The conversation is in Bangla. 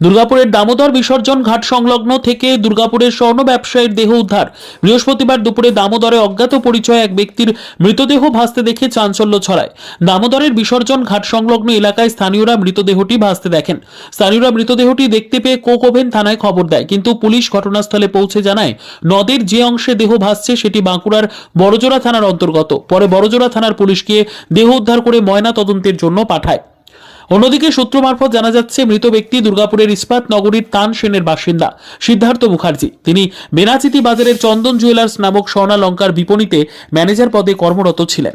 দুর্গাপুরের দামোদর বিসর্জন ঘাট সংলগ্ন থেকে দুর্গাপুরের স্বর্ণ ব্যবসায়ীর দেহ উদ্ধার। বৃহস্পতিবার দুপুরে দামোদরে অজ্ঞাত পরিচয় এক ব্যক্তির মৃতদেহ ভাসতে দেখে চাঞ্চল্য ছড়ায়। দামোদরের বিসর্জন ঘাট সংলগ্ন এলাকায় স্থানীয়রা মৃতদেহটি ভাসতে দেখেন। স্থানীয়রা মৃতদেহটি দেখতে পেয়ে কোক ওভেন থানায় খবর দেয়, কিন্তু পুলিশ ঘটনাস্থলে পৌঁছে জানায়, নদের যে অংশে দেহ ভাসছে সেটি বাঁকুড়ার বড়জোড়া থানার অন্তর্গত। পরে বড়জোড়া থানার পুলিশ গিয়ে দেহ উদ্ধার করে ময়না তদন্তের জন্য পাঠায়। অন্যদিকে সূত্র মারফত জানা যাচ্ছে, মৃত ব্যক্তি দুর্গাপুরের ইস্পাত নগরীর তান সেনের বাসিন্দা সিদ্ধার্থ মুখার্জি। তিনি বেনাচিতি বাজারের চন্দন জুয়েলার্স নামক স্বর্ণালঙ্কার বিপণীতে ম্যানেজার পদে কর্মরত ছিলেন।